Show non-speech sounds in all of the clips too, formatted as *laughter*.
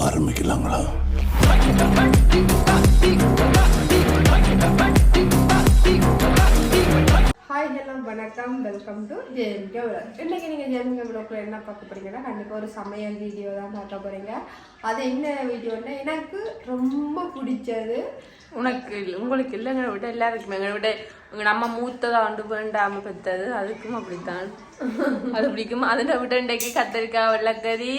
ஆரம்பிக்கலாங்களா? Hi hello வணக்கம். Welcome to JMK vlog இன்றைக்கி நீங்கள் விளாக்ல என்ன பார்க்க போறீங்கன்னா கண்டிப்பாக ஒரு சமையல் வீடியோ தான் பார்க்க போகிறீங்க அது என்ன வீடியோன்னா எனக்கு ரொம்ப பிடிச்சது உனக்கு இல்ல- உங்களுக்கு இல்லை எங்களை விட எல்லாருக்குமே எங்களை விட நம்ம மூத்ததா வந்து வேண்டாம பெற்றது அதுக்கும் அப்படித்தான். அது பிடிக்கும்? அதில் விட இன்றைக்கு கத்திரிக்காய் வெள்ளக்கறி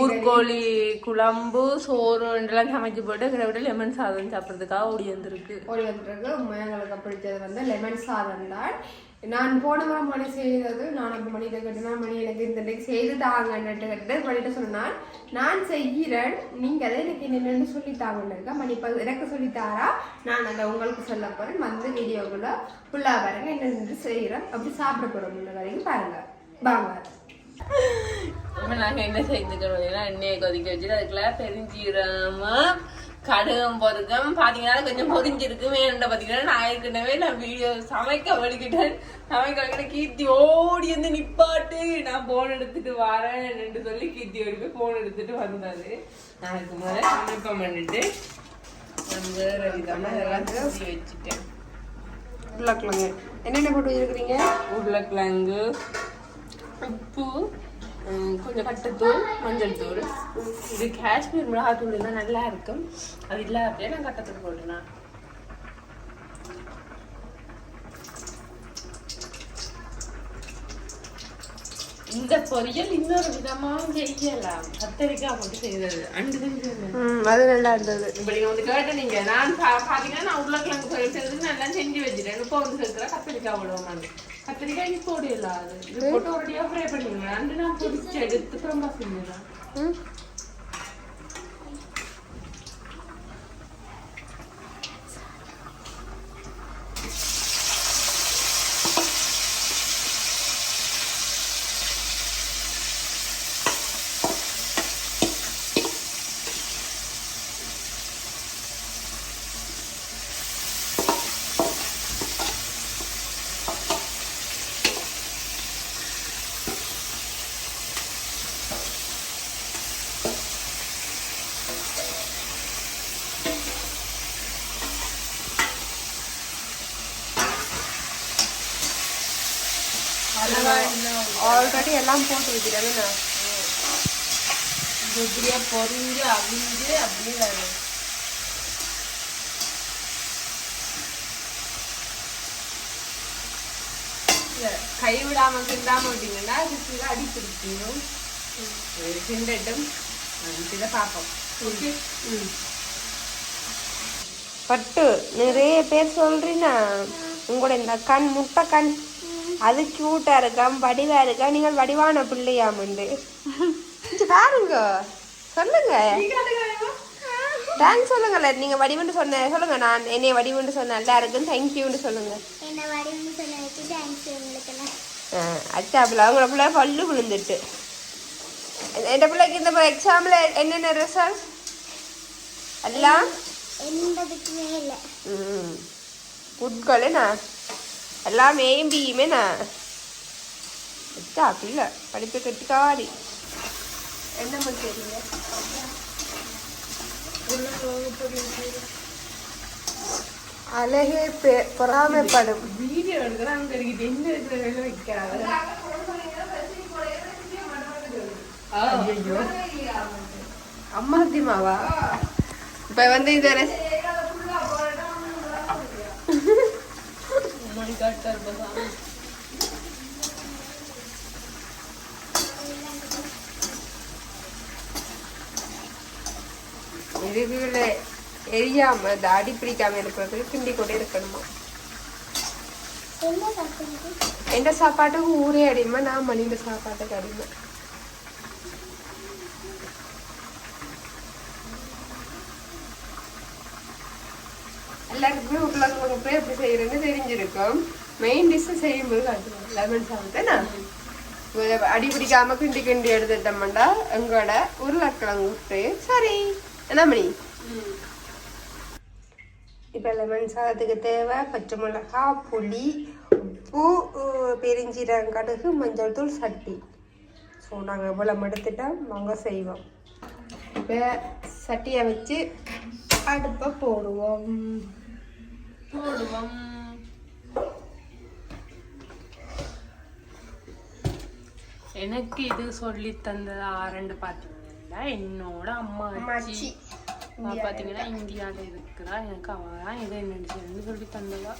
ஊர்கோழி குழம்பு சோறு எல்லாம் சமைச்சு போட்டு எங்களை விட லெமன் சாதம் சாப்பிட்றதுக்காக ஓடி வந்திருக்கு. ஓடி வந்துருக்கு. எங்களுக்கு பிடிச்சது வந்து லெமன் சாதம் தான். நான் போன வாரம் மணி செய்தது நான் அப்போ மணிகிட்ட கேட்டேன்னா மணி எனக்கு இந்த இன்றைக்கு செய்து தாங்கன்னுட்டு கேட்டு மணிகிட்ட சொன்னான் நான் செய்கிறேன். நீங்கள் அதை எனக்கு என்னென்னு சொல்லி தாங்கன்னு இருக்கா? மணி இப்போ எனக்கு சொல்லித்தாரா நான் அதை உங்களுக்கு சொல்ல போகிறேன் வந்து வீடியோக்குள்ள ஃபுல்லாக பாருங்க என்னென்னு செய்கிறேன். அப்படி சாப்பிட போகிறோம் முன்ன வரைக்கும் பாருங்க. வாங்க. நாங்கள் என்ன செய்துக்கிறோம்? செஞ்சுக்கிறோம்னா எண்ணெயை கொதிக்க வச்சுட்டு அதுக்குள்ள பெருஞ்சீரமாக கடுகம் பொருக்கம் பார்த்தீங்கன்னா கொஞ்சம் பொரிஞ்சிருக்கு வேண்ட பார்த்தீங்கன்னா நான் ஏற்கனவே நான் வீடியோ சமைக்க வலிக்கிட்டேன் சமைக்க வலிக்கிட்ட கீர்த்தி ஓடி வந்து நிப்பாட்டு. நான் போன் எடுத்துட்டு வரேன் சொல்லி கீர்த்தி ஓடி போய் போன் எடுத்துட்டு வந்தாரு. நான் அதுக்கு முதல்ல சமைப்பம் பண்ணிட்டு நான் வேற விதமா இதெல்லாம் தூவி வச்சுட்டேன். உருளைக்கிழங்கு என்னென்ன போட்டு வச்சிருக்கிறீங்க? உருளைக்கிழங்கு உப்பு. கொஞ்சம் கட்டத்தூள் மஞ்சள் தூள். இது காஷ்மீர் மிளகாத்தூள் இருந்தால் நல்லா இருக்கும். அது இல்லை அப்படியே நான் கட்டத்தூள் போட்டேன் இந்த பொரியல் இன்னொரு விதமாவும் செய்யலாம். கத்தரிக்காய் போட்டு செய்யறது. அண்டு அது நல்லா இருந்தது. இப்ப நீங்க வந்து கேட்ட நீங்க நான் பா- பாத்தீங்கன்னா நான் உருளைக்கிழங்கு பொரியல் செய்யறதுக்கு நல்லா செஞ்சு வச்சிட்டேன். இப்போ வந்து சேர்க்கிற கத்திரிக்காய் விடுவோம் கத்திரிக்காய் நீ போடல அது. போட்டு ஒரடியா ஃப்ரை பண்ணிடுவேன். அண்டு நான் பொரிச்சு எடுத்து ரொம்ப செஞ்சிடலாம் எல்லாம் நான் இது பொரிஞ்சு அவிஞ்சு அப்படியே வேணும். கை விடாம கிண்டாம விட்டீங்கன்னா அது சில அடி பிடிக்கணும். கிண்டட்டும் சில பார்ப்போம். பட்டு நிறைய பேர் சொல்றீனா உங்களோட இந்த கண் முட்டை கண் அது கியூட்டா இருக்காம் வடிவா இருக்கா? நீங்கள் வடிவான பிள்ளையாமண்டு இங்க பாருங்க. சொல்லுங்க. தேங்க்ஸ் சொல்லுங்கல்ல. நீங்க வடிவுன்னு சொன்ன சொல்லுங்க. நான் என்னைய வடிவுன்னு சொன்ன நல்லா இருக்குன்னு தேங்க்யூன்னு சொல்லுங்க. என்ன அச்சா பிள்ளை. அவங்கள பிள்ளை பல்லு விழுந்துட்டு. என் பிள்ளைக்கு இந்த எக்ஸாம்ல என்னென்ன ரிசல்ட் எல்லாம்? எண்பதுக்குமே இல்லை. ம். குட்கோலுண்ணா எல்லாம் ஏம்பியுமேண்ணா அச்சா பிள்ளை படிப்பு கட்டுக்காடி என்ன பண்ணுறீங்க அழகே பொறாமைப்படும். வீடியோ இருக்கு என்ன இருக்கிற வைக்காத அம்மா திமாவா இப்ப வந்து இது ரெஸ்- மணி காட்டா இருப்பா இதுல எரியாம இந்த அடி பிடிக்காம இருக்கிறதுக்கு கிண்டி கொண்டே இருக்கணுமா? எந்த சாப்பாட்டுக்கு ஊரே அடிமை நான் மணிந்த சாப்பாட்டுக்கு அடிமை. எல்லாருக்குமே உருளைக்கிழங்கு போய் எப்படி செய்யறதுன்னு தெரிஞ்சிருக்கும். மெயின் டிஷ்ஷு செய்யும்போது காட்டுவோம் லெமன் சாதத்தை அடி பிடிக்காம கிண்டி கிண்டி எடுத்துட்டோம்டா எங்களோட உருளைக்கிழங்கு ஃப்ரை சரி. என்ன மணி? இப்போ லெமன் சாதத்துக்கு தேவை பச்சை மிளகா புளி உப்பு அஹ், பெருஞ்சீரகம் கடுகு மஞ்சள் தூள் சட்டி. ஸோ நாங்கள் இவ்வளோ எடுத்துட்டோம் வாங்க செய்வோம். இப்போ சட்டியை வச்சு அடுப்பை போடுவோம். போடுவோம் எனக்கு இது சொல்லி தந்தது ஆரண்டு பார்த்தீங்கன்னா என்னோட அம்மாச்சி. அம்மாச்சி. பார்த்தீங்கன்னா இந்தியாவில் இருக்கிறா. எனக்கு அவ தான் இதை என்னன்னு சொல்லி தந்தவா.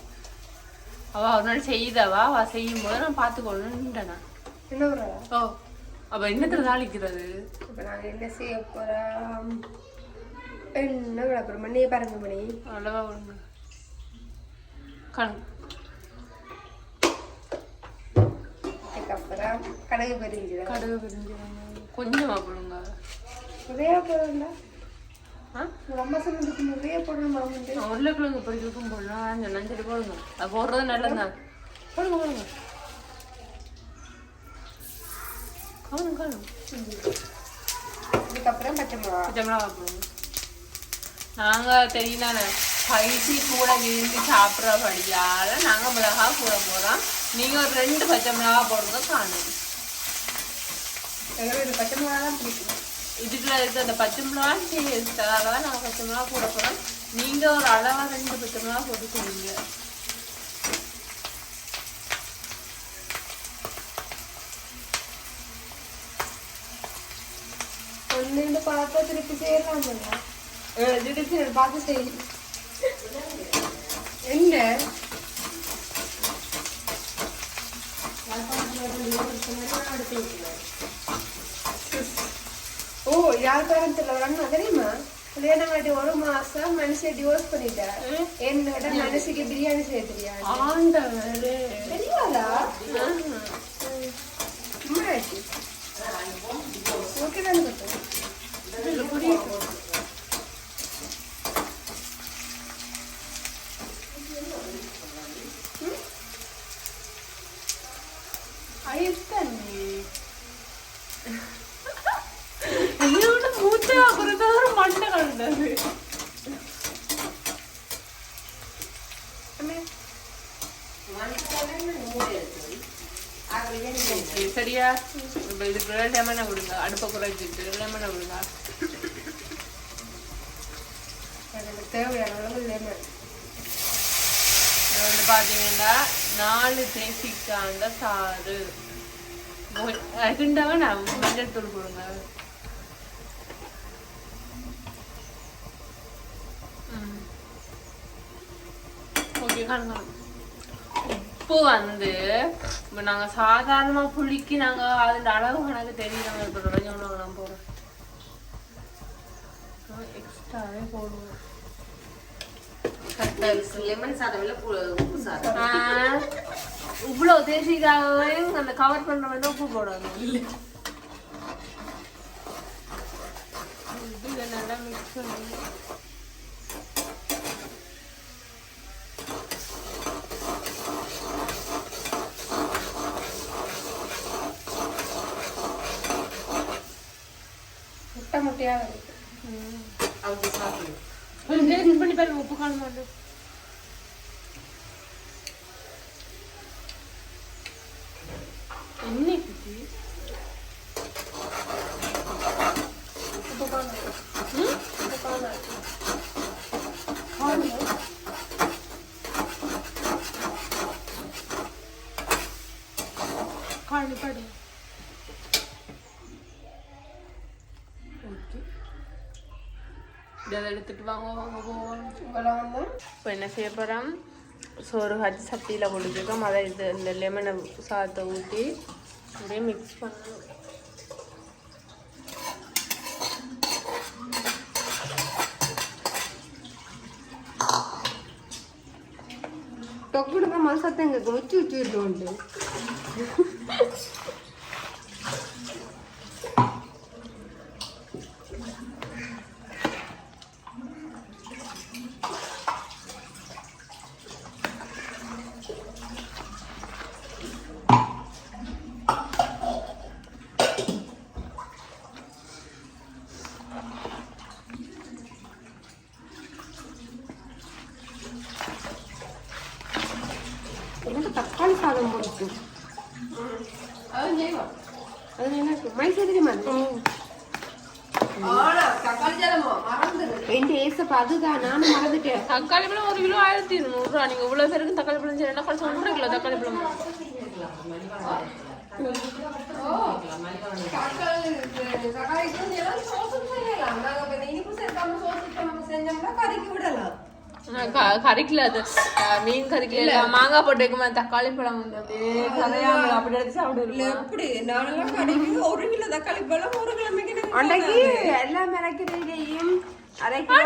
அவ ஒரு நாள் செய்தவா? அவ செய்யும் போது நான். பார்த்துக்கொள்ளுன்றேன் என்ன ஒரு ஓ அப்ப என்னத்துல தாளிக்கிறது இப்போ நாங்கள் என்ன செய்ய போகிறோம் என்ன விட போகிறோம் மணியை பாருங்க மணி. அளவா விடுங்க கண் அதுக்கப்புறம் கடுகு பெருஞ்சிடும் கடுகு பிரிஞ்சிருங்க கொஞ்சமா போடுங்க. நிறைய உங்கள் அம்மா சொன்னதுக்கு நிறைய போடணுமா வந்து உருளைக்கிழங்கு பொரிக்கும் போடலாம் சரி போடுங்க. அது போடுறது நல்லதுதான் போடுங்க போடுங்க. காணும் காணும் அதுக்கப்புறம் பச்சை மிளகா. பச்சை மிளகா போடுங்க. நாங்க தெரியுதானே ஸ்பைசி கூட விரும்பி சாப்பிட்றபடியால நாங்க மிளகா கூட போடுறோம். நீங்க ஒரு ரெண்டு பச்சை மிளகா போடுங்க காணும். எங்களுக்கு பச்சை மிளகா தான் பிடிக்கும். இதுக்குள்ள இருக்க அந்த பச்சை மிளகா டேஸ்ட் அதனால நாங்க பச்சை மிளகா போட போறோம் நீங்க ஒரு அளவா ரெண்டு பச்சை மிளகா போட்டு செய்வீங்க ஒன்று பார்த்தா திருப்பி செய்யலாம் பார்த்து செய்யும் என்ன? ஓ யாழ்ப்பாணத்துல வராங்க தெரியுமா? கல்யாணம் காட்டி ஒரு மாசம் மனுஷன் டிவோர்ஸ் பண்ணிட்டார். என்னோட மனுஷிக்கு பிரியாணி செய்ய தெரியாது. ஆண்டவரே. தெரியாதா சும்மா ஆச்சு ஓகே தான் கொடுத்தேன் அயத்தண்ணி என்னோட மூச்சை அப்புறம் சரியா இப்ப இதுக்குள்ள லெமனை விடுங்க அடுப்பை குறைச்சிட்டு லெமனை விடுங்க தேவையான அளவு லெமன் இது வந்து பாத்தீங்கன்னா நாலு தேசிக்காண்ட சாறு கிண்டாம நான் மஞ்சள் தூள் கொடுங்க உப்பு வந்து இப்போ நாங்கள் சாதாரணமாக புளிக்கு நாங்கள் அதோட அளவு கணக்கு தெரியுறாங்க இப்போ கொஞ்சம் நான் போகிறோம் எக்ஸ்ட்ராவே போடுவோம். இவ்வளவு தேசிக்காகவே அந்த கவர் பண்ற மாதிரி உப்பு போடணும். இது நல்லா மிக்ஸ் பண்ணி முட்டையாக இருக்கு பண்ணி பாருங்க உப்பு காண மாட்டேன் என்னைக்கு உப்பு காணும் உப்பு காணும் காணி படு ஓகே இதை இவ்வளோ வந்து இப்போ என்ன செய்ய போகிறோம் சோறு காய்ச்சி சட்டியில் கொடுத்துருக்கோம் அதை இது இந்த லெமனை சாதத்தை ஊற்றி அப்படியே மிக்ஸ் பண்ணணும் தொக்குடுக்க மனசத்தம் கேட்கும் உச்சி உச்சி விட்டு உண்டு எனக்கு தக்காளி சாதம் பிடிக்கும் அது செய்வோம் அது எனக்கு மைசூர் தெரியுமா அது? ஆனா தக்காளி ஜலமோ மறந்துடு என் ஏசப்பா அதுதான் நானும் மறந்துட்டேன் தக்காளி பழம் ஒரு கிலோ ஆயிரத்தி இருநூறு ரூபா நீங்க இவ்வளவு பேருக்கு தக்காளி பழம் செய்யணும் கொஞ்சம் ஒன்றரை கிலோ தக்காளி பழம் தக்காளி தக்காளி இனிப்பு சேர்க்காம செஞ்சோம்னா கறிக்கு விடலாம் கறிக்கல அது. மீன் கறிக்கல. மாங்காய் போட்டு வைக்குமா தக்காளி பழம் வந்து அப்படியே அப்படி எடுத்து சாப்பிடுவோம் எப்படி? நானெல்லாம் கடைக்கு ஒரு கிலோ தக்காளி பழம் ஒரு கிலோ அன்றைக்கு எல்லாம் மிளக்கிறதையும் அரை கிலோ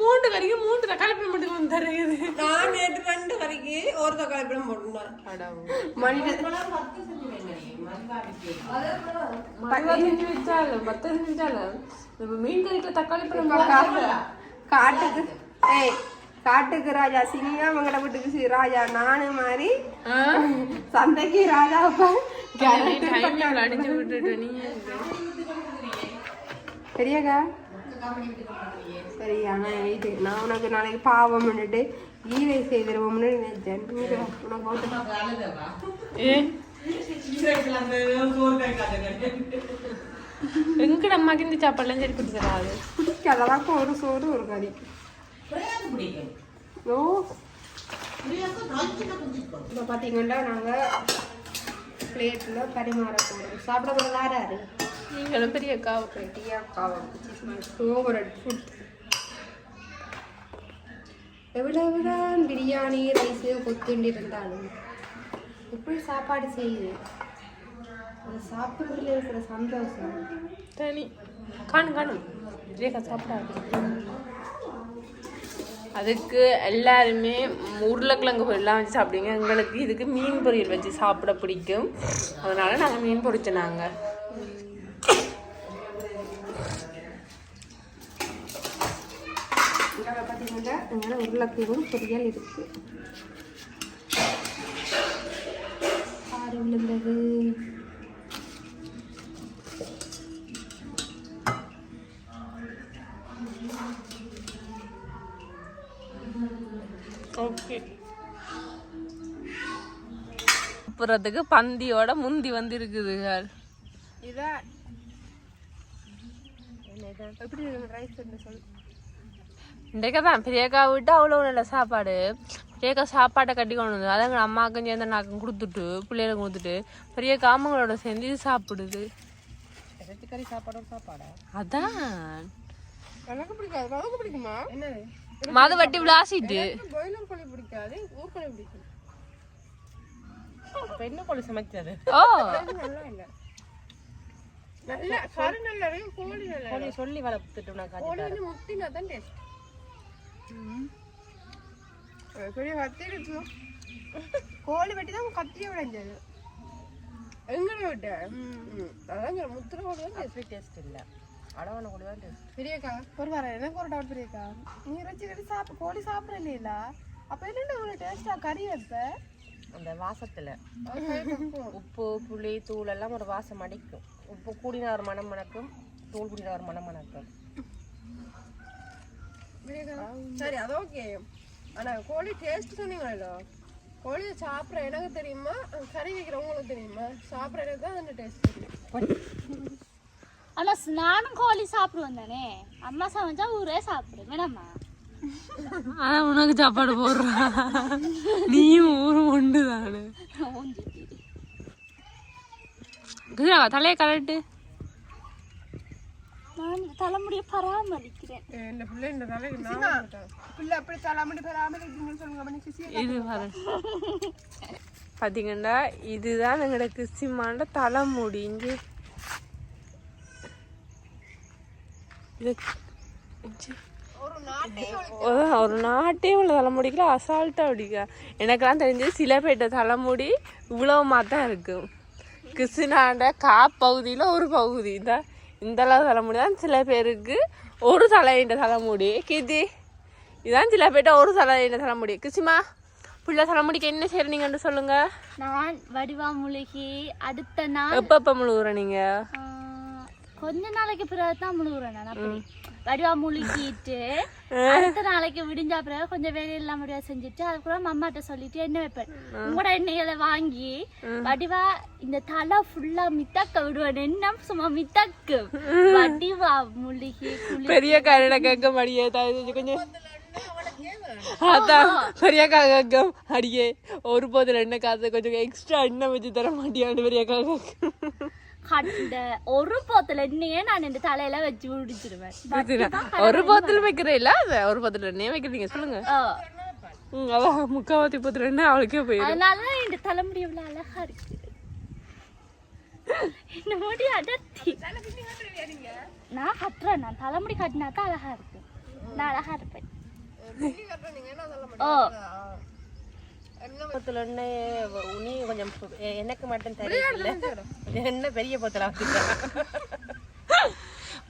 மூன்று கறிக்கு மூன்று தக்காளி பழம் மட்டும் வந்து தருகிறது. நான் நேற்று ரெண்டு கறிக்கு ஒரு தக்காளி பழம் போட்டுனேன் மனிதன் பத்து மீன் கறிக்கு தக்காளி பழம் காட்டுக்கு. ஏய் காட்டுக்கு ராஜா சிங்கம் மங்கட வீட்டுக்கு சி- ராஜா நானு மாதிரி சந்தைக்கு ராஜா பெரியக்கா? சரியா நான் இது நான் உனக்கு நாளைக்கு பாவம் பண்ணிட்டு ஈரை செய்திருவோம்னு நினைச்சேன். உனக்கு எங்கட அம்மாக்கு இந்த சாப்பாடுலாம் சரி பிடிச்சி தராது பிடிக்காதவாக்கு ஒரு சோறு ஒரு கறி ஓ இப்போ பார்த்தீங்கன்னா நாங்கள் பிளேட்டில் பரிமாற போகிறோம் சாப்பிட போகிறது யாராரு நீங்களும் பெரிய அக்கா டீயா காவம் ஃபேவரட் ஃபுட் எவ்வளவுதான் பிரியாணி ரைஸு கொத்துண்டு இருந்தாலும் எப்படி சாப்பாடு செய்யுது அது சாப்பிட்றதுல இருக்கிற சந்தோஷம். தனி. காணும் காணும் அக்கா சாப்பிடாது அதுக்கு எல்லாருமே உருளைக்கிழங்கு பொரியலாம் வச்சு சாப்பிடுங்க எங்களுக்கு இதுக்கு மீன் பொரியல் வச்சு சாப்பிட பிடிக்கும். அதனால நாங்கள் மீன் இங்கே பார்த்தீங்கன்னா இங்கே உருளைக்கிழங்கு பொரியல் இருக்கு. ஆறு விழுந்தது ஓகே சாப்பிட்றதுக்கு பந்தியோட முந்தி வந்து சொல்லு இன்றைக்கு தான் பெரியக்கா விட்டு அவ்வளோ நல்ல சாப்பாடு. பெரியக்கா சாப்பாட்டை கட்டி கொண்டு வந்து அதை எங்கள் அம்மாவுக்கும் சேர்ந்து நாக்கும் கொடுத்துட்டு பிள்ளைகளுக்கு கொடுத்துட்டு பெரிய காமங்களோட சேர்ந்து இது சாப்பிடுது. கறி சாப்பாடு சாப்பாடா? அதான். எனக்கு பிடிக்காது. பிடிக்குமா? என்னது? மத வட்டி விளாசிட்டு. பாய்லர் கோழி பிடிக்காது ஊர்கோழி பிடிக்கும். என்ன கொண்டு சமைச்சது ஓ. நல்லா இல்ல நல்ல கோழி நல்லா இருக்கு சொல்லி வளர்த்துட்டு நான் கோழி வந்து முத்தினா தான் டேஸ்ட் பெரிய கத்தி இருக்கு கோழி வெட்டி தான் கத்தியே விளைஞ்சது. எங்களை விட்ட? அதான் முத்திர கோழி தான் டேஸ்ட் இல்ல. அடவான கூட தான் பெரியக்கா ஒரு வர எனக்கு ஒரு டவுட் பெரியக்கா. நீ இறைச்சி கறி சாப்பிட கோழி சாப்பிட இல்லையா அப்ப என்ன உங்களுக்கு டேஸ்டா கறி வைப்ப? அந்த வாசத்துல. உப்பு புளி தூள் எல்லாம் ஒரு வாசம் அடிக்கும். உப்பு கூடின ஒரு மனம் மணக்கும் தூள் கூடின ஒரு மனம் மணக்கும். சரி அது ஓகே ஆனா கோழி டேஸ்ட் சொன்னீங்களோ கோழியை சாப்பிட்ற எனக்கு தெரியுமா? கறி வைக்கிறவங்களுக்கு தெரியுமா? சாப்பிட்ற எனக்கு தான் அந்த டேஸ்ட் தெரியும் ஆனா நானும் கோழி சாப்பிடுவேன் தானே. அம்மா சமைச்சா ஊரே சாப்பிடுவேன் வேணாம்மா ஆனா உனக்கு சாப்பாடு போடுறா. நீயும் ஊரும் உண்டு தானே. தலையை கலட்டு நான் தலைமுடியை பராமரிக்கிறேன். இந்த பிள்ளை இந்த தலைக்கு நான் பிள்ளை அப்படி தலைமுடி பராமரிக்கணும்னு சொல்லுங்க இது பாரு. பாத்தீங்கன்னா இதுதான் எங்களோட கிறிஸ்டிமாண்ட தலைமுடி இங்கே இது. ஒரு நாட்டே உள்ள தலைமுடிக்கல அசால்ட்டா அடிக்க எனக்கெல்லாம் தெரிஞ்சது சில பேர்ட்ட தலைமுடி இவ்வளவுமா தான் இருக்கும் கிருஷ்ணாண்ட கா பகுதியில் ஒரு பகுதி. இந்த இந்த அளவு தலைமுடி தான் சில பேருக்கு ஒரு தலையின்ற தலைமுடி. கீதி இதான் சில பேர்ட்ட ஒரு தலையின்ற தலைமுடி. கிருஷ்ணமா பிள்ளை தலைமுடிக்கு என்ன செய்றீங்கன்னு சொல்லுங்க. நான் வடிவா முழுகி அடுத்த நாள் எப்போ எப்போ முழுகுற நீங்க? ஆ, கொஞ்ச நாளைக்கு பிறகு தான் முழுகுறேன் நான் அப்படி. வடிவா முழுகிட்டு அடுத்த நாளைக்கு விடிஞ்ச பிறகு கொஞ்சம் வேலையெல்லாம் முடிவா செஞ்சுட்டு அதுக்கப்புறம் அம்மாட்ட சொல்லிட்டு என்ன வைப்பேன்? உங்களோட எண்ணெய்களை வாங்கி வடிவா இந்த தலை ஃபுல்லா மித்தக்க விடுவேன். என்ன சும்மா மித்தக்கு வடிவா முழுகி பெரிய கரட கேட்க மடியே கொஞ்சம். அதான் பெரிய கேட்கும் அடியே ஒரு போதில் எண்ணெய் காசு கொஞ்சம் எக்ஸ்ட்ரா எண்ணெய் வச்சு தர மாட்டியான்னு பெரிய கேட்கும் கட்ட ஒரு போத்துல எண்ணெயே நான் இந்த தலையில வச்சு விடிச்சிருவேன் ஒரு போத்தில் வைக்கிறேன் இல்ல ஒரு போத்தில் எண்ணெய் வைக்கிறீங்க சொல்லுங்க அதான் முக்காவாத்தி போத்தில் எண்ணெய் அவளுக்கே போயிடும் அதனால இந்த தலைமுடி அழகா இருக்கு இந்த முடி அடர்த்தி நான் கட்டுறேன் நான் தலைமுடி கட்டினா தான் அழகா இருக்கு நான் அழகா இருப்பேன் ஓ பத்துல நீ கொஞ்சம் எனக்கு மட்டும் தெரியல என்ன பெரிய பத்தலா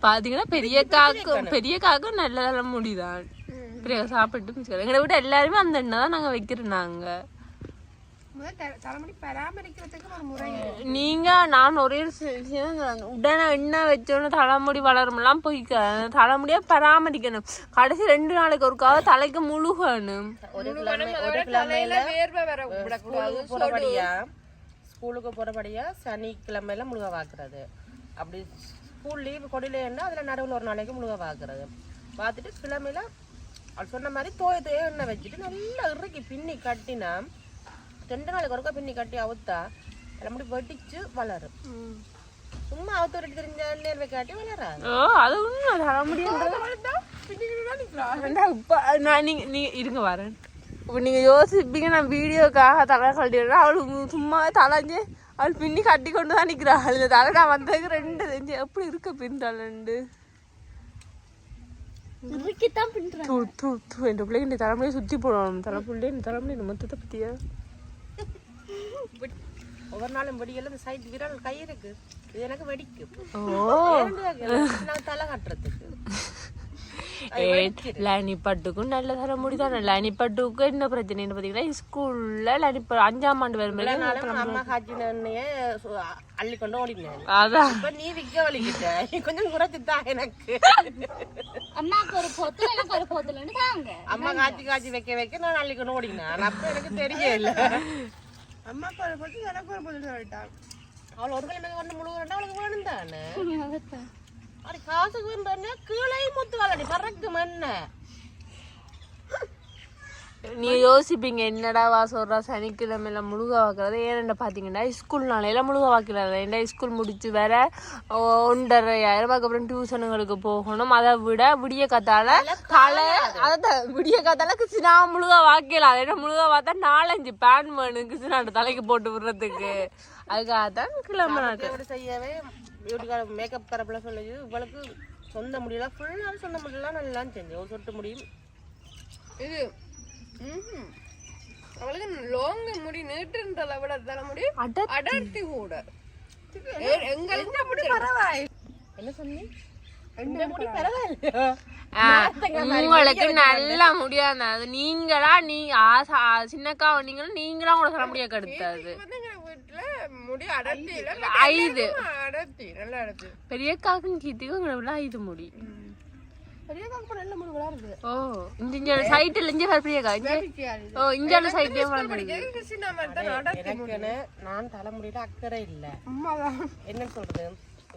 பாத்தீங்கன்னா பெரிய காக்கும் பெரிய காக்கும் நல்ல முடிதான் பெரிய சாப்பிட்டு. எங்களை விட எல்லாருமே அந்த எண்ணெய் தான் நாங்க வைக்கிறோம் நாங்க முதல் த- தலைமுடி பராமரிக்கிறதுக்கு ஒரு முறை நீங்க நான் ஒரே. உடனே எண்ணெய் வச்சோன்னு தலைமுடி வளருமெல்லாம் போய்க்க. தலைமுடியா பராமரிக்கணும். கடைசி ரெண்டு நாளைக்கு ஒருக்காக தலைக்கு முழுகணும். ஸ்கூலுக்கு போறபடியா சனிக்கிழமையில முழுக வாக்குறது. அப்படி ஸ்கூல் லீவு கொடியிலேன்னா அதுல நடுவில் ஒரு நாளைக்கு முழுக வாக்குறது. பார்த்துட்டு கிழமையில சொன்ன மாதிரி தோய தோய எண்ணெய் வச்சுட்டு நல்லா இறுக்கி பின்னி கட்டினா ரெண்டு நாளைக்கு ஒருக்கா பின்னி கட்டி அவுத்தா அதில் முடி வெடிச்சு வளரும் சும்மா அவுத்து விட்டு தெரிஞ்ச நேர்வை காட்டி வளராது ஓ அது நான் நீங்க நீ இருங்க வரேன் இப்போ நீங்க யோசிப்பீங்க நான் வீடியோக்காக தலை கட்டிடுறேன் அவளுக்கு சும்மா தலைஞ்சு அவள் பின்னி கட்டி கொண்டு தான் நிற்கிறாள் இந்த தலை நான் வந்ததுக்கு ரெண்டு செஞ்சு எப்படி இருக்க பின் தலைண்டு இறுக்கித்தான் பின்னுறேன் தூ தூ தூ என் பிள்ளைங்க இந்த தலைமுடியை சுற்றி போடணும் தலைப்புள்ளே இந்த தலைமுடி மொத்தத்தை பற்றியா ஒவ்வொரு நாளும் வெடியெல்லாம் இந்த சைட் விரல் கை இருக்கு. இது எனக்கு வெடிக்கும். ஓ. நான் தலை கட்டுறதுக்கு. லைனி பட்டுக்கும் நல்ல தலைமுடி தானே லைனி பட்டுக்கும் என்ன பிரச்சனைன்னு பார்த்தீங்கன்னா ஸ்கூல்ல லைனி அஞ்சாம் ஆண்டு வரும்போது அள்ளி கொண்டு ஓடினேன் அதான். இப்ப நீ விக்க வலிக்கிட்ட கொஞ்சம் குறைச்சுதா எனக்கு. அம்மாக்கு ஒரு போத்துல எனக்கு ஒரு போத்துலன்னு தாங்க. அம்மா காய்ச்சி காய்ச்சி வைக்க வைக்க நான் அள்ளி கொண்டு ஓடினேன் அப்ப எனக்கு தெரியல அம்மா ஒரு பொழுது எனக்கு ஒரு பொழுது சொல்லிட்டாங்க அவள் ஒரு கிழமை ஒண்ணு முழுகிறா அவளுக்கு வேணும் தானே? அது காசுக்கு வேண்டானே கீழே முத்து வாழடி பறக்கு மண்ண. நீ யோசிப்பீங்க என்னடா வா சொல்றா சனிக்கிழமையில முழுக வாக்குறது. ஏன்னு பாத்தீங்கன்னா ஸ்கூல் நாளையில முழுக வாக்கிறாரு ஏன்னா ஸ்கூல் முடிச்சு வேற ஒ- ஒன்றரையாயிரம் அதுக்கப்புறம் டியூஷனுங்களுக்கு போகணும். அதை விட விடிய கத்தால தலை அதான் விடிய கத்தால கிருஷ்ணா முழுக வாக்கலாம் ஏன்னா முழுக பார்த்தா நாலஞ்சு பேன் வேணும் கிருஷ்ணாண்டு தலைக்கு போட்டு விடுறதுக்கு. அதுக்காக தான் கிளம்புறாங்க சாப்பிட்டு செய்யவே பியூட்டிக்கார மேக்கப் தரப்புல சொல்லுது. இவளுக்கு சொந்த முடியல. ஃபுல்லாக சொந்த முடியலாம் நல்லா செஞ்சு ஒரு சொட்டு முடியும். இது. அவளுக்கு லோங்க முடி நீட்டுன்றத விட தலைமுடி அட அடர்த்தி. கூட. எங்களுக்கு முடி பரவாயில்லை. என்ன சொன்னி? உங்களுக்கு நல்லா முடியாது அது நீங்களா நீ ஆசா சின்னக்கா நீங்களும் நீங்களா உங்களோட சொல்ல முடியாது கெடுத்தது வந்து எங்க வீட்டுல முடி அடர்த்தி இல்ல ஐது அடர்த்தி நல்லா அடர்த்தி. பெரியக்காக்கும் கீர்த்திக்கும் உங்களை விட ஐது முடி பெரிய காக்கு நல்ல முடி வளருது ஓ இந்த இங்க சைட்டுல இங்க பாரு பிரியக்கா ஓ நான் தலைமுடியில அக்கறை இல்ல. என்ன சொல்றது?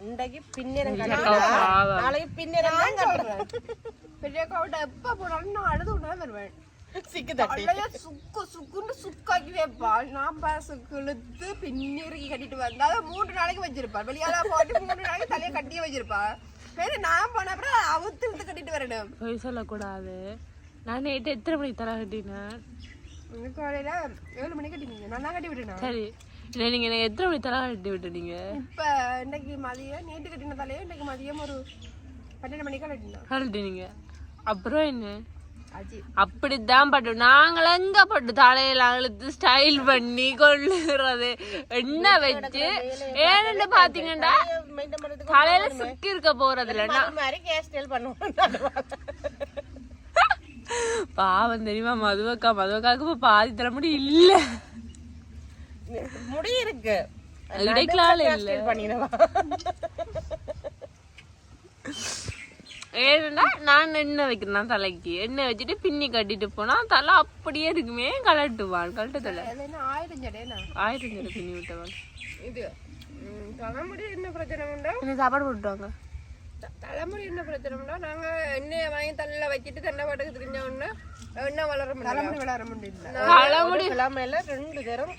இன்றைக்கு பின்னரம் நாளைக்கு பின்னரம் தான் கட்டுறேன். பெரிய காவிட்ட எப்ப போனாலும் நான் அழுது தான் வருவேன். சிக்கு தட்டி. சுக்கு சுக்குன்னு சுக்காக்கி வைப்பா நான் பேச கிழுத்து பின்னிறுக்கி கட்டிட்டு வந்தா மூன்று நாளைக்கு வச்சிருப்பா. வெளியால போட்டு மூன்று நாளைக்கு தலையை கட்டியே வச்சிருப்பா. வேற நான் போன அப்புறம் அவுத்து இழுத்து கட்டிட்டு வரணும். பொய் சொல்லக்கூடாது. நான் நேற்று எத்தனை மணிக்கு தலை கட்டினேன் காலையில ஏழு மணிக்கு கட்டினீங்க. நான் தான் கட்டி விட்டேன் சரி. இல்லை நீங்க எனக்கு எத்தனை மணிக்கு தலை கட்டி விட்டுட்டீங்க? இப்ப இன்னைக்கு மதியம் நேற்று கட்டின தலையை இன்னைக்கு மதியம் ஒரு பன்னெண்டு மணிக்கா கட்டினேன். கழட்டினீங்க. அப்புறம் என்ன? அப்படித்தான் பட்டு. நாங்கள் எங்க பட்டு தலையில அழுத்து ஸ்டைல் பண்ணி கொள்ளுறது? எண்ணெய் வச்சு? ஏன்னு பாத்தீங்கன்னா தலையில சுக்கி இருக்க போறது இல்ல அது மாதிரி கேர் ஸ்டைல் பண்ணுவோம் பாவம் தெரியுமா மதுவக்கா? மதுவக்காவுக்கு இப்ப பாதி தலைமுடி இல்ல. முடி இருக்கு. இடைக்கலால இல்ல. பண்ணிடவா? *laughs* ஏன்னா நான் எண்ணெய் வைக்கிறேன் தலைக்கு. எண்ணெய் வச்சுட்டு பின்னி கட்டிட்டு போனா தலை அப்படியே இருக்குமே கலட்டுவான் கலட்டு தலை ஆயிரம் ஜடேனா ஆயிரம் சொல்லி பின்னி விட்டவன் இது தலைமுடி என்ன பிரச்சனை உண்டா? என்ன சாப்பாடு போட்டுவாங்க தலைமுடி என்ன பிரச்சனை உண்டா? நாங்க எண்ணெயை வாங்கி தலையில வச்சுட்டு தென்னை பாட்டுக்கு தெரிஞ்ச உடனே எண்ணெய் வளர முடியும் தலைமுடி வளர முடியல. ஒரு கிழமையில ரெண்டு தரம்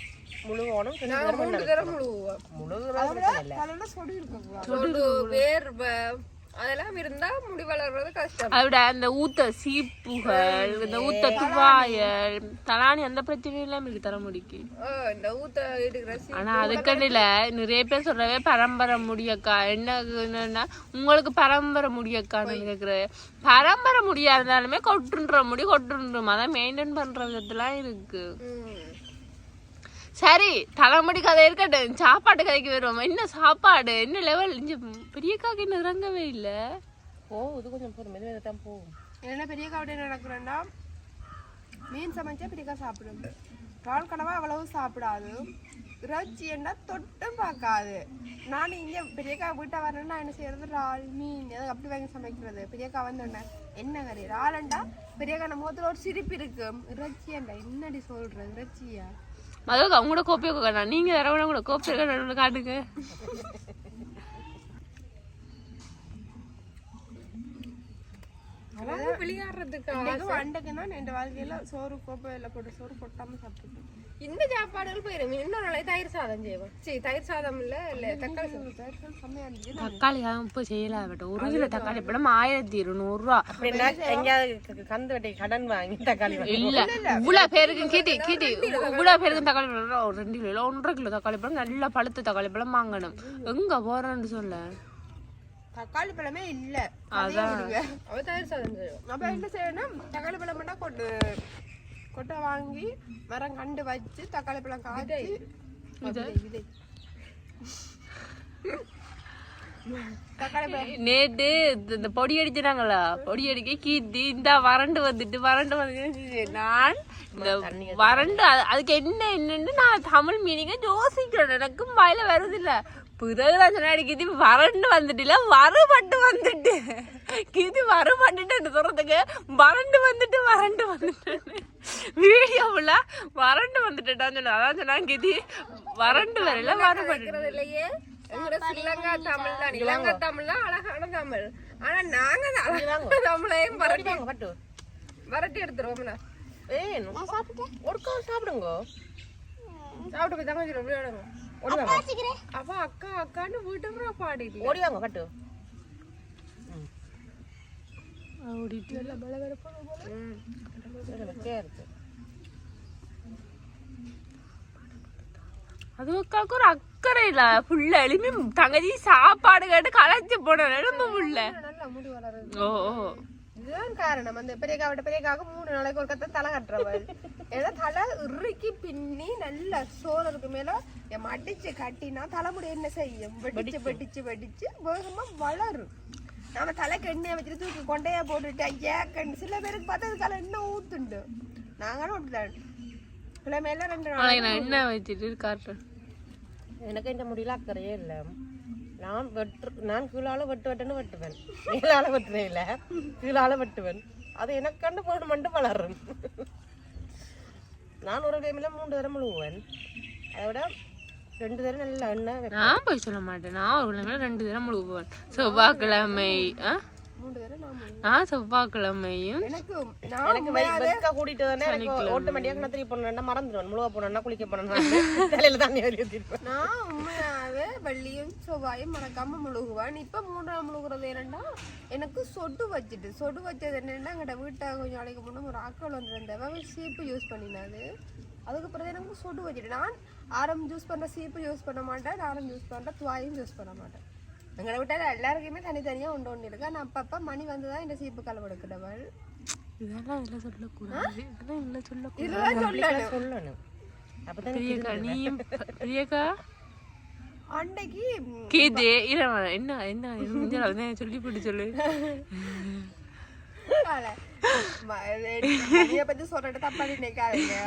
முழுகணும் ரெண்டு தரம் மூணு தரம் முழுகுவோம் முழுகுறது சொடி இருக்கு சொடு வேர் வ- அதெல்லாம் இருந்தா முடி வளர்றது கஷ்டம். அதோட அந்த ஊத்த சீப்புகள் இந்த ஊத்த துவாயல் தலானி அந்த பிரச்சனையும் இல்லாம இருக்கு தலைமுடிக்கு ஆ, இந்த ஊத்த எடுக்கிற சீ- ஆனா அதுக்கண்டில நிறைய பேர் சொல்றவே பரம்பரை முடியக்கா. என்ன என்னன்னா உங்களுக்கு பரம்பரை முடியக்கான்னு கேக்குற பரம்பரை முடியா இருந்தாலுமே கொட்டுன்ற முடி. கொட்டுன்றோம் அதான் மெயின்டைன் பண்ற விதத்துலாம் இருக்கு. சரி தலைமுடி கதை இருக்கட்டும். சாப்பாட்டு கதைக்கு வருவோம்? என்ன சாப்பாடு? என்ன லெவல் இங்க பெரியக்காக்கு இன்னும் இறங்கவே இல்ல. போகுது கொஞ்சம் பொறுமை மெதுவாக தான் போகும். என்ன பெரிய கவட்டை நடக்கிறேன்னா மீன் சமைச்சா பெரியக்கா சாப்பிடும். இறால் கனவா அவ்வளவு சாப்பிடாது. இறைச்சி என்ன தொட்டும் பார்க்காது. நான் இங்கே பெரியக்கா வீட்டை வரேன்னா என்ன செய்யறது? இறால் மீன் அது அப்படி வாங்கி சமைக்கிறது. பெரியக்கா வந்தோடனே என்ன கறி? இறாலண்டா. பெரியக்கா நம்ம முகத்துல ஒரு சிரிப்பு இருக்கு. இறைச்சியாண்டா என்னடி சொல்ற? இறைச்சியா? மதுக்கு அவங்க கூட கோப்பையை காட்டா நீங்க தரவன கூட கோப்பையை காட்ட காட்டுங்க. விளையாடுறதுக்கு அண்டைக்கு தான் என் வாழ்க்கையில சோறு கோப்பையில போட்டு சோறு கொட்டாம சாப்பிட்டுருக்கேன் இந்த சாப்பாடுகள் போயிடும் இன்னொரு நாளைக்கு தயிர் சாதம் செய்வோம். சரி தயிர் சாதம் இல்ல இல்ல தக்காளி சாதம். தக்காளி சாதம் இப்போ செய்யல விட்ட ஒரு கிலோ தக்காளி பழம் ஆயிரத்தி இருநூறு ரூபா. அப்படின்னா எங்கேயாவது கந்து வெட்டி கடன் வாங்கி தக்காளி இல்ல இவ்வளவு பேருக்கு கீட்டி கீட்டி. இவ்வளவு பேருக்கு தக்காளி பழம் ஒரு ரெண்டு கிலோ ஒன்றரை கிலோ தக்காளி பழம் நல்லா பழுத்த தக்காளி பழம் வாங்கணும். எங்க போறேன்னு சொல்ல. தக்காளி பழமே இல்ல. அதான். அவ தயிர் சாதம் செய்வோம் அப்ப என்ன செய்யணும் தக்காளி பழம் மட்டும் கொண்டு கொட்டை வாங்கி மரம் கண்டு வச்சு தக்காளி பழம் காய்ச்சி. நேத்து இந்த- பொடி அடிச்சாங்களா பொடி அடிக்க கீத்தி இந்த வறண்டு வந்துட்டு வறண்டு வந்து நான் இந்த வறண்டு அது- அதுக்கு என்ன என்னன்னு நான் தமிழ் மீனிங்க யோசிக்கிறேன் எனக்கும் வாயில வருது இல்ல பிறகு நான் சொன்னேன் கீதி வறண்டு வந்துட்டுல வறுபட்டு வந்துட்டு. கீதி வறுபட்டுட்டு சொல்றதுக்கு வறண்டு வந்துட்டு வறண்டு வந்துட்டு. வீடியோவுல வறண்டு வந்துட்டுட்டான்னு சொன்னேன் அதான் சொன்னான் கீதி வறண்டு வரல வறுபட்டு இல்லையே. ஸ்ரீலங்கா தமிழ் தான். இலங்கை அழகான தமிழ். ஆனா நாங்க அழகான தமிழையும் வரட்டி வரட்டி எடுத்துருவோம்ல ஏய் சாப்பிடுங்க. போய் தங்கச்சி விளையாடுங்க அப்ப அக்கா அக்கான்னு வீட்டுக்கு பாடிட்டு. ஓடி வாங்க பட்டு ஓடிட்டு. வெக்கையா இருக்கு. அதுக்காக ஒரு அக்கறை இல்ல. புள்ள எலும்பி தங்கச்சி சாப்பாடு கேட்டு களைச்சு போன எலும்பு புள்ள. நல்லா முடி வளருது. ஓ ஓ. இதுதான் காரணம். அந்த பெரியக்காவோட பெரியக்காவுக்கு மூணு நாளைக்கு ஒரு கத்த தலை கட்டுறவள். ஏன்னா தலை இறுக்கி பின்னி நல்ல சோழருக்கு மேல என் மடிச்சு கட்டினா தலைமுடி என்ன செய்யும்? வெடிச்சு வெடிச்சு வெடிச்சு வேகமா வளரும். நம்ம தலைக்கு எண்ணெயை வச்சுட்டு தூக்கி கொண்டையா போட்டுட்டு ஏக்கன்னு சில பேருக்கு பார்த்தா இதுக்கால எண்ணெய் ஊத்துண்டு. நாங்களும் அப்படிதான் கிழமையில ரெண்டு நாள் என்ன வச்சுட்டு காட்டுறேன். எனக்கு இந்த முடியல அக்கறையே இல்லை. நான் வெட்டு நான் கீழால வெட்டு வெட்டுன்னு வெட்டுவேன். மேலால வெட்டுறே இல்லை கீழால வெட்டுவேன். அது எனக்கு கண்டு போட்டு மட்டும் வளரும். நான் ஒரு டைமில் மூன்று தரம் முழுகுவேன். அதை விட ரெண்டு தரம் நல்ல எண்ணெய் நான் போய் சொல்ல மாட்டேன். நான் ஒரு கிழமை ரெண்டு தரம் முழுகுவேன். செவ்வாய்க்கிழமை ஆ? செவ்வாய்க்கிழமையும் எனக்கு நான் கூட்டிட்டு தானே எனக்கு ஓட்டோமேட்டிக்காக நான் திருப்பி போனேன்னா மறந்துடுவேன். முழுவ போனேன்னா குளிக்க போனேன்னா தலையில தண்ணி நான் உண்மையாவே வெள்ளியும் செவ்வாயும் மறக்காம முழுகுவேன். இப்ப மூன்றாம் முழுகுறது என்னன்னா எனக்கு சொட்டு வச்சுட்டு சொட்டு வச்சது என்னன்னா எங்கட வீட்டை கொஞ்சம் நாளைக்கு முன்னே ஒரு ஆக்கள் வந்துருந்தவ சீப்பு யூஸ் பண்ணினாது அதுக்கு பிறகு எனக்கு சொட்டு வச்சுட்டு நான் ஆரம் ஜூஸ் பண்ற சீப்பு யூஸ் பண்ண மாட்டேன் ஆரம் ஜூஸ் பண்ற துவாயும் யூஸ் பண்ண மாட்டேன். எங்களை விட்டால் எல்லாருக்குமே தனித்தனியா ஒன்று ஒன்று இருக்கு நான் அப்பப்ப மணி வந்து தான் இந்த சீப்பு கலவு எடுக்கிறவள் இதெல்லாம் இதெல்லாம் சொல்லக்கூடாது இதெல்லாம் இல்லை சொல்லக்கூடாது சொல்லணும் சொல்லணும் அப்பதான் பிரியக்கா நீயும் பிரியக்கா அன்னைக்கு இல்ல என்ன என்ன என்ன சொல்லி போட்டு சொல்லு என்னைய பத்தி சொல்றது தப்பா நினைக்காதீங்க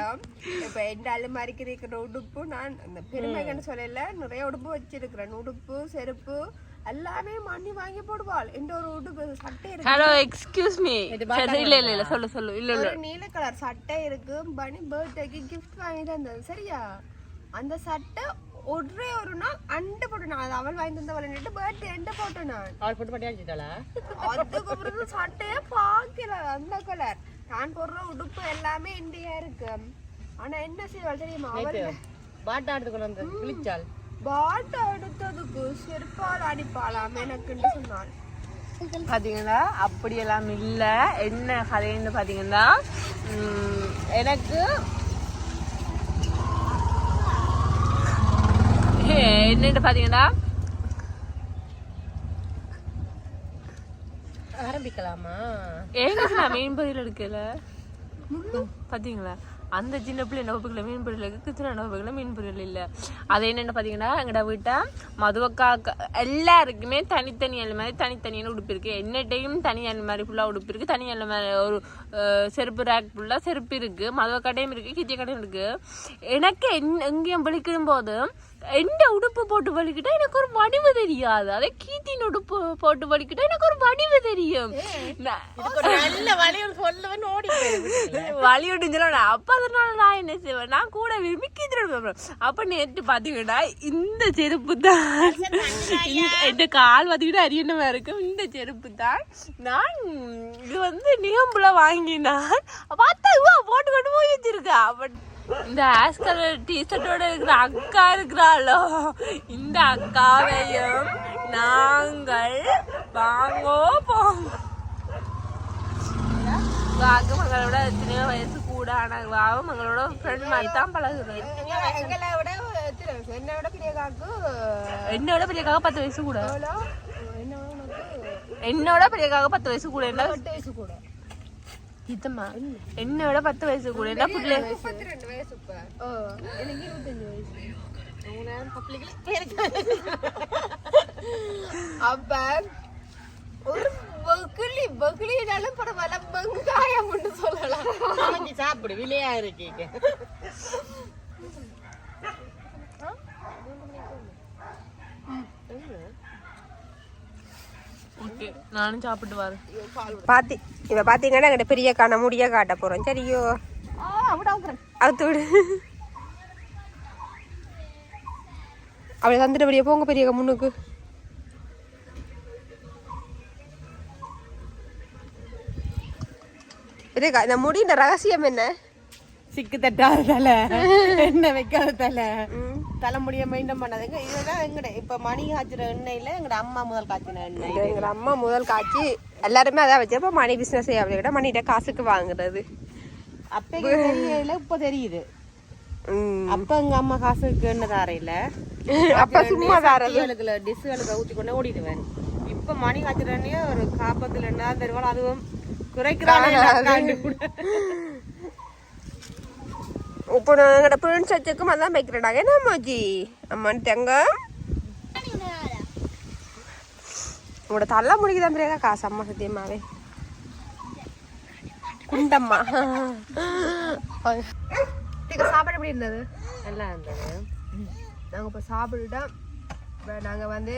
இப்ப எந்த அலுமாரிக்கு இருக்கிற உடுப்பு நான் அந்த பெருமைகன்னு சொல்லல நிறைய உடுப்பு வச்சிருக்கிறேன் உடுப்பு செருப்பு எல்லாமே மண்ணி வாங்கி போடுவாள். இந்த ஒரு உடுப்பு சட்டை இருக்கு. ஹலோ எக்ஸ்கியூஸ் மீ சரி இல்ல இல்ல இல்ல சொல்லு சொல்லு இல்ல இல்ல. நீல கலர் சட்டை இருக்கு. பனி பர்த்டேக்கு கிஃப்ட் வாங்கி தந்தது சரியா? அந்த சட்டை ஒரே ஒரு நாள் அண்டு போட்டு நான் அது அவள் வாங்கி தந்த விளையாண்டு பர்த்டே எண்ட போட்டேன் நான் அவள் போட்டு பட்டியா வச்சுட்டாளா அதுக்கப்புறம் சட்டையே பார்க்கல அந்த கலர் நான் போடுற உடுப்பு எல்லாமே இந்தியா இருக்கு. ஆனா என்ன செய்வாள் தெரியுமா? அவள் பாட்டா எடுத்து கொண்டு வந்து கிழிச்சாள். பாட்டை எடுத்ததுக்கு செருப்பால் அடிப்பாளாம் எனக்குன்னு சொன்னாள். பாத்தீங்களா? அப்படியெல்லாம் இல்ல. என்ன கதைன்னு பாத்தீங்கன்னா உம், எனக்கு ஏ, என்னன்னு பாத்தீங்கன்னா ஆரம்பிக்கலாமா? ஏங்க நான் மீன் பொரியல் எடுக்கல பாத்தீங்களா? அந்த சின்ன பிள்ளை நோப்புகளை மீன் பொரியல் இருக்கு கிச்சன நோப்புகளை மீன் பொரியல் இல்ல. அது என்னன்னு பாத்தீங்கன்னா எங்கட வீட்டை மதுவக்கா எல்லாருக்குமே தனித்தனி அந்த மாதிரி தனித்தனியான உடுப்பு இருக்கு. என்னட்டையும் தனி அந்த மாதிரி ஃபுல்லா உடுப்பு இருக்கு. தனி அந்த மாதிரி ஒரு செருப்பு ரேக் ஃபுல்லா செருப்பு இருக்கு. மதுவக்கடையும் இருக்கு கிச்ச கடையும் இருக்கு. எனக்கு என் எங்கேயும் விழிக்கிடும் போது எந்த உடுப்பு போட்டு வலிக்கிட்டா எனக்கு ஒரு வடிவு தெரியாது. அதே கீத்தின் உடுப்பு போட்டு வலிக்கிட்டா எனக்கு ஒரு வடிவு தெரியும். நல்ல விட்டு சொல்லணும் *laughs* அப்ப அதனால நான் என்ன செய்வேன்? நான் கூட விரும்பி கீத்திட்டு அப்ப நேற்று பாத்தீங்கன்னா இந்த செருப்பு தான். இந்த கால் பாத்தீங்கன்னா அரியணமா இருக்கும் இந்த செருப்பு தான். நான் இது வந்து நிகம்புல வாங்கினான். பார்த்தா இவ போட்டு கொண்டு போய் வச்சிருக்கா. அப்ப இந்த ஆஷ் கலர் டிஷர்ட்டோட இருக்கிற அக்கா இருக்கிறாளோ? இந்த அக்காவையும் நாங்கள் வாங்கோ போங்க வாங்க மங்களோட எத்தனையோ வயசு கூட ஆனா வாவும் மங்களோட ஃப்ரெண்ட் மாதிரி தான் பழகுது. எங்களை விட எத்தனை வயசு? என்னை விட பெரிய காக்கு என்னோட பெரியக்காக பத்து வயசு கூட. என்னோட பெரியக்காக பத்து வயசு கூட. என்ன? எட்டு வயசு கூட. இதம்மா என்னோட பத்து வயசு கூட. என்ன புள்ள? முப்பத்தி ரெண்டு வயசு இப்ப. ஓ எனக்கு இருபத்தஞ்சு வயசு. அப்ப ஒரு பகுலி பகுலினாலும் பரவாயில்ல. வெங்காயம் சொல்லலாம். சாப்பிடு விலையா இருக்கீங்க நானும் சாப்பிட்டு வரேன். பாத்தி இப்ப பாத்தீங்கன்னா எங்கிட்ட பெரிய காண முடிய காட்ட போறோம். சரியோ. அவுத்து விடு. அப்படி தந்துட்டு வெளியே போங்க பெரிய முன்னுக்கு. பெரியக்கா இந்த முடியின் ரகசியம் என்ன? சிக்கு தட்டாத தலை எண்ணெய் வைக்காத தலை தலைமுடிய மெயின்டைன் பண்ணாதுங்க. இதுதான் எங்கட இப்ப மணி காய்ச்சுற எண்ணெயில எங்கட அம்மா முதல் காய்ச்சின எண்ணெய். இது எங்க அம்மா முதல் காய்ச்சி எல்லாருமே அதான் வச்சப்ப மணி பிசினஸ் செய்ய விட மணிகிட்ட காசுக்கு வாங்குறது. அப்பைக்கு தெரியல இப்ப தெரியுது. அப்ப எங்க அம்மா காசுக்கு எண்ணெய் தாரையில. *laughs* அப்ப சும்மா தாரது. டிஸ்களுக்கு ஊத்தி கொண்டு ஓடிடுவேன். இப்ப மணி காய்ச்சுற எண்ணெயே ஒரு காப்பத்துல என்ன தருவாள் அதுவும் குறைக்கிறாங்க *laughs* இப்போ நான் எங்கட பிரின்ஸ் வச்சுக்கும் அதான் வைக்கிறேன் என்ன மோஜி அம்மான் தெங்க உங்களோட தள்ள முடிக்குதான் பிரியாக்கா காசு அம்மா சத்தியமாவே. குண்டம்மா. சாப்பாடு எப்படி இருந்தது? நல்லா இருந்தது. நாங்கள் இப்போ சாப்பிட்டுட்டா இப்போ நாங்கள் வந்து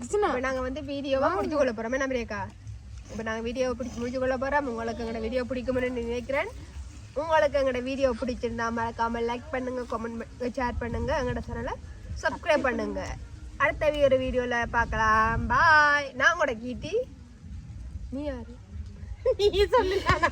இப்போ நாங்கள் வந்து வீடியோவை முடிச்சு கொள்ள போகிறோம் என்ன பிரியக்கா இப்போ நாங்கள் வீடியோவை பிடிச்சி முடிச்சு கொள்ள போகிறோம் உங்களுக்கு எங்களோட வீடியோ பிடிக்கும்னு நினைக்கிறேன். உங்களுக்கு எங்களோட வீடியோ பிடிச்சிருந்தா மறக்காம லைக் பண்ணுங்க கமெண்ட் ஷேர் பண்ணுங்க எங்களோட சேனலை சப்ஸ்கிரைப் பண்ணுங்க. அடுத்த ஒரு வீடியோவில் பார்க்கலாம் பாய் நான் கூட கீட்டி நீ யாரு? நீ சொல்லி நான்